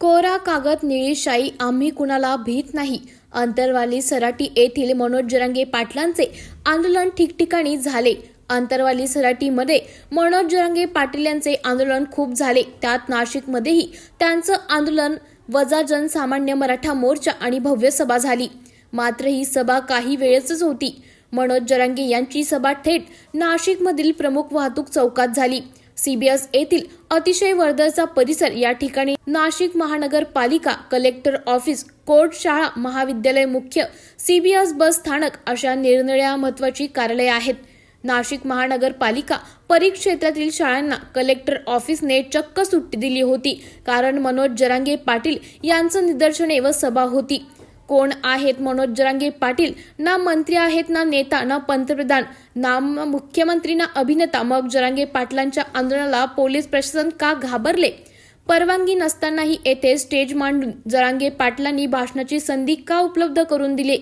कोरा कागद निळी शाई आम्ही कुणाला भीत नाही. अंतरवाली सराटी येथील मनोज जरांगे पाटलांचे आंदोलन ठिकठिकाणी झाले. अंतरवाली सराटीमध्ये मनोज जरांगे पाटील यांचे आंदोलन खूप झाले. त्यात नाशिकमध्येही त्यांचं आंदोलन वजा जनसामान्य मराठा मोर्चा आणि भव्य सभा झाली. मात्र ही सभा काही वेळेसच होती. मनोज जरांगे यांची सभा थेट नाशिकमधील प्रमुख वाहतूक चौकात झाली. सीबीएस येथील अतिशय वर्दळचा परिसर या ठिकाणी नाशिक महानगरपालिका कलेक्टर ऑफिस कोर्ट शाळा महाविद्यालय मुख्य सीबीएस बस स्थानक अशा निरनिळ्या महत्वाची कार्यालये आहेत. नाशिक महानगरपालिका परिक्षेत्रातील शाळांना कलेक्टर ऑफिसने चक्क सुट्टी दिली होती. कारण मनोज जरांगे पाटील यांचं निदर्शने व सभा होती. कोण आहेत? मनोज जरांगे पाटील ना मंत्री आहेत ना नेता ना पंतप्रधान ना मुख्यमंत्री ना अभिनेता. मग जरांगे पाटलांच्या आंदोलनाला पोलीस प्रशासन का घाबरले? परवानगी नसतानाही येथे स्टेज मांडून जरांगे पाटलांनी भाषणाची संधी का उपलब्ध करून दिली?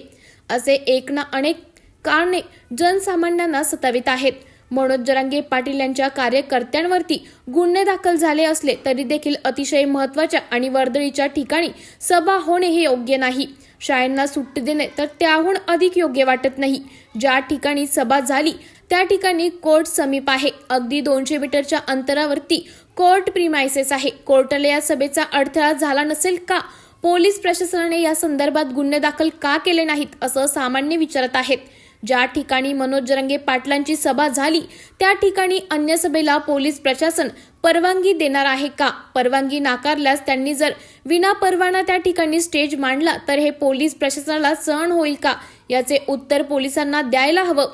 असे एक ना अनेक कारणे जनसामान्यांना सतावित आहेत. मनोज जरांगे पाटील यांच्या कार्यकर्त्यांवरती गुन्हे दाखल झाले असले तरी देखील अतिशय महत्त्वाच्या आणि वर्दळीच्या ठिकाणी सभा होणे हे योग्य नाही. शाळांना सुट्टी देणे तर त्याहून अधिक योग्य वाटत नाही. ज्या ठिकाणी सभा झाली त्या ठिकाणी कोर्ट समीप आहे. अगदी दोनशे मीटरच्या अंतरावरती कोर्ट प्रिमायसेस आहे. कोर्टाला या सभेचा अडथळा झाला नसेल का? पोलीस प्रशासनाने या संदर्भात गुन्हे दाखल का केले नाहीत असं सामान्य विचारत आहेत. ज्या ठिकाणी मनोज जरंगे पाटलांची सभा झाली त्या ठिकाणी अन्य सभेला पोलीस प्रशासन परवानगी देणार आहे का? परवानगी नाकारल्यास त्यांनी जर विना परवाना त्या ठिकाणी स्टेज मांडला तर हे पोलीस प्रशासनाला सहन होईल का? याचे उत्तर पोलिसांना द्यायला हवं.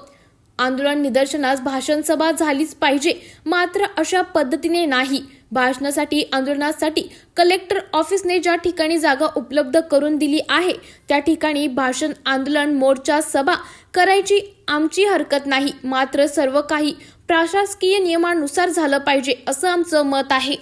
आंदोलन निदर्शनास भाषण सभा झालीच पाहिजे मात्र अशा पद्धतीने नाही. भाषणासाठी आंदोलनासाठी कलेक्टर ऑफिसने ज्या ठिकाणी जागा उपलब्ध करून दिली आहे त्या ठिकाणी भाषण आंदोलन मोर्चा सभा करायची आमची हरकत नाही. मात्र सर्व काही प्रशासकीय नियमानुसार झालं पाहिजे असं आमचं मत आहे.